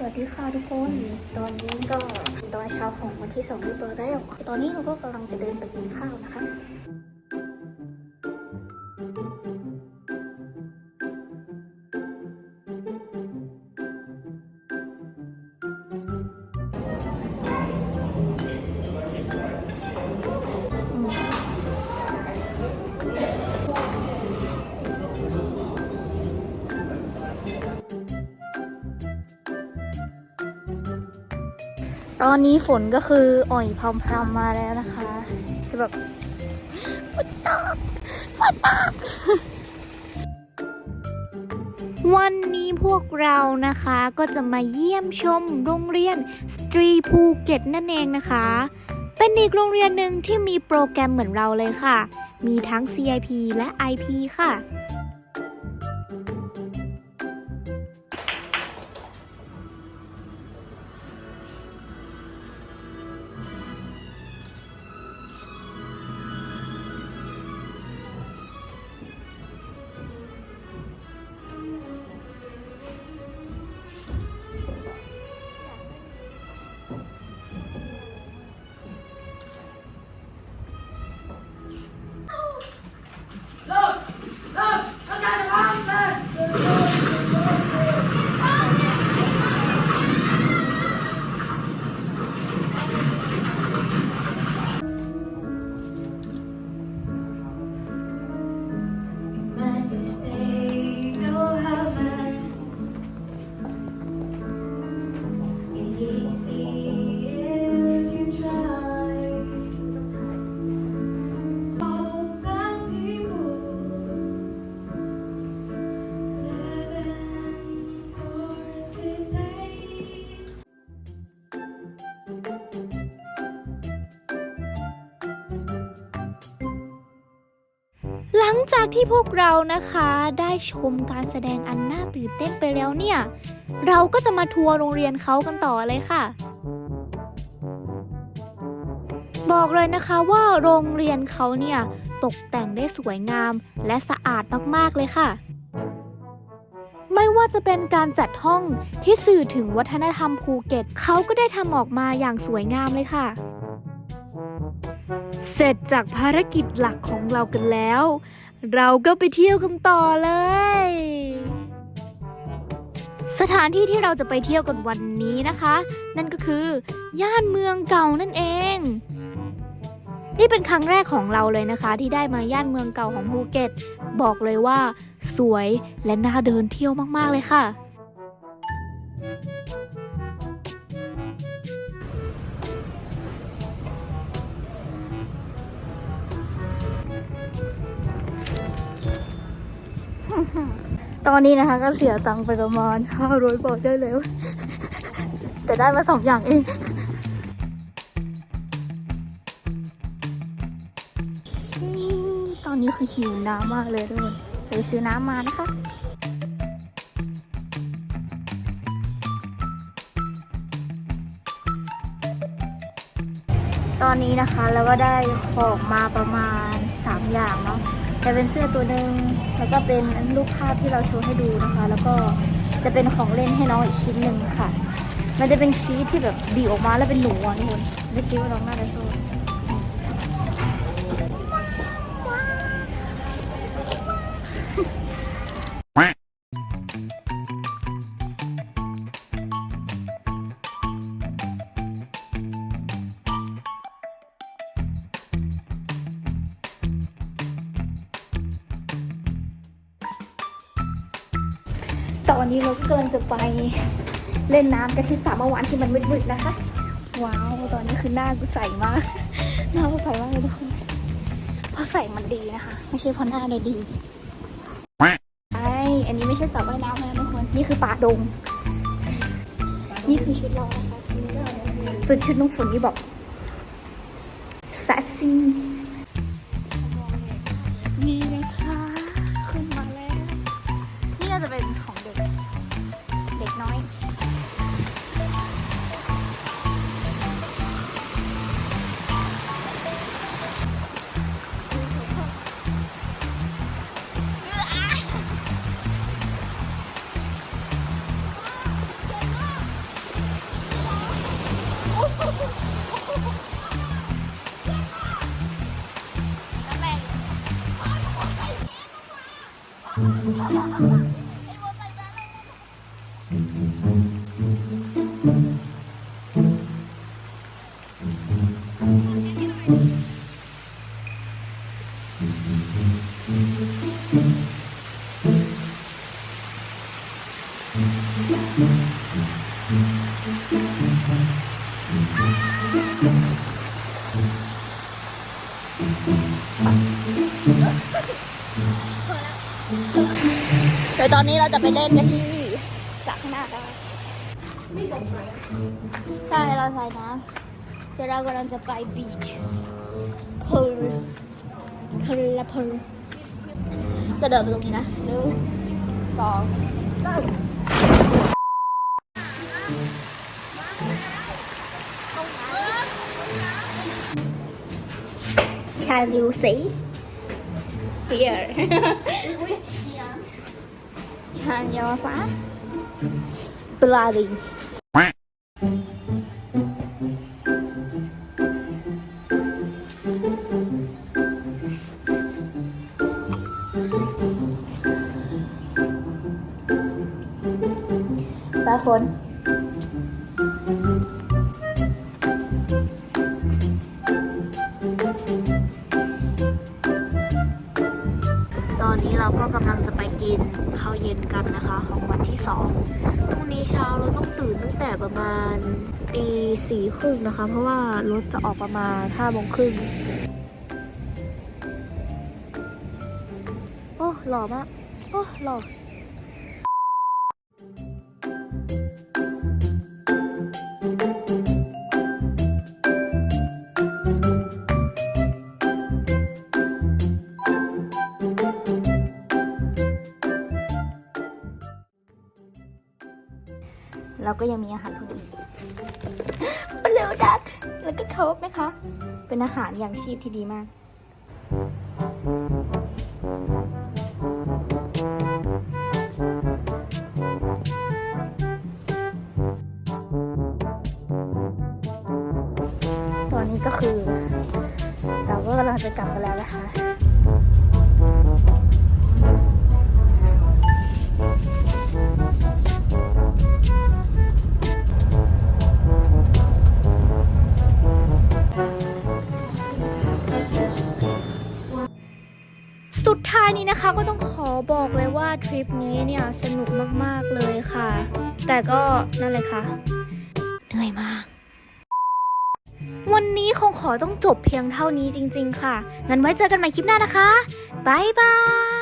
สวัสดีค่ะทุกคน ตอนนี้ก็ตอนเช้าของวันที่สองเรียบร้อยแล้ว ตอนนี้เราก็กำลังจะเดินไปกินข้าวนะคะ ตอนนี้ฝนก็คืออ่อยพรำมาแล้วนะคะคือแบบฝนตกฝนตกวันนี้พวกเรานะคะก็จะมาเยี่ยมชมโรงเรียนสตรีภูเก็ตนั่นเองนะคะ เป็นอีกโรงเรียนหนึ่งที่มีโปรแกรมเหมือนเราเลยค่ะ มีทั้ง CIP และ IP ค่ะ จากที่พวกเรานะคะได้ชมการแสดงอันน่าตื่นเต้นไปแล้วเนี่ย เราก็จะมาทัวร์โรงเรียนเขากันต่อเลยค่ะ บอกเลยนะคะว่าโรงเรียนเขาเนี่ยตกแต่งได้สวยงามและสะอาดมากๆเลยค่ะ ไม่ว่าจะเป็นการจัดห้องที่สื่อถึงวัฒนธรรมภูเก็ตเขาก็ได้ทำออกมาอย่างสวยงามเลยค่ะเสร็จจากภารกิจหลักของเรากันแล้ว เราก็ไปเที่ยวกันต่อเลย สถานที่ที่เราจะไปเที่ยวกันวันนี้นะคะ นั่นก็คือย่านเมืองเก่านั่นเอง นี่เป็นครั้งแรกของเราเลยนะคะ ที่ได้มาย่านเมืองเก่าของภูเก็ต บอกเลยว่า สวยและน่าเดินเที่ยวมากๆเลยค่ะ ตอนนี้นะคะก็เสียตังค์ไปประมาณ500บาทได้แล้ว แต่ได้มาสองอย่างเองตอนนี้คือหิวน้ำมากเลยทุกคนไปซื้อน้ำมานะคะตอนนี้นะคะเราก็ได้ของมาประมาณ 3 อย่างเนาะ จะเป็นเสื้อตัวหนึ่งแล้วก็เป็นรูปภาพที่เราโชว์ให้ดูนะคะ แล้วก็จะเป็นของเล่นให้น้องอีกชิ้นหนึ่งค่ะ มันจะเป็นชีสที่แบบบีออกมาแล้วเป็นหนูอะทุกคนไม่คิดว่าน้องน่าจะชอบ ตอนนี้เราก็กำลังจะไปเล่นน้ำกันที่สระเมื่อวานที่มันมืดๆนะคะ ว้าว ตอนนี้คือหน้ากูใสมาก หน้ากูใสมากเลยทุกคน เพราะใส่มันดีนะคะ ไม่ใช่เพราะหน้าเราดีไออันนี้ไม่ใช่สระว่ายน้ำนะทุกคน นี่คือป่าดง นี่คือชุดเรานะคะส่วนชุดน้องฝนนี่บอกแซสซี่ 好了。 เดี๋ยวตอนนี้เราจะไปเล่นกันที่สระข้างหน้ากันใช่เราใส่น้ำเดี๋ยวเรากำลังจะไปบีชพูลพลละพูลจะเดินไปตรงนี้นะหนึ่งสองสาม Can you see? Here. clear jangan yosa bloody phone. ตอนนี้เราก็กำลังจะไปกินข้าวเย็นกันนะคะของวันที่สองพรุ่งนี้เช้าเราต้องตื่นตั้งแต่ประมาณตีสี่ครึ่งนะคะ เพราะว่ารถจะออกประมาณห้าโมงครึ่งโอ้หล่อมากโอ้หล่อ เราก็ยังมีอาหารคนอื่นปลาลูดักแล้วก็เค้กนะคะ เป็นอาหารอย่างชีพที่ดีมาก บอกเลยว่าทริปนี้เนี่ยสนุกมากๆเลยค่ะ แต่ก็นั่นเลยค่ะ เหนื่อยมาก วันนี้คงขอต้องจบเพียงเท่านี้จริง ๆ ค่ะ งั้นไว้เจอกันใหม่คลิปหน้านะคะ บ๊ายบาย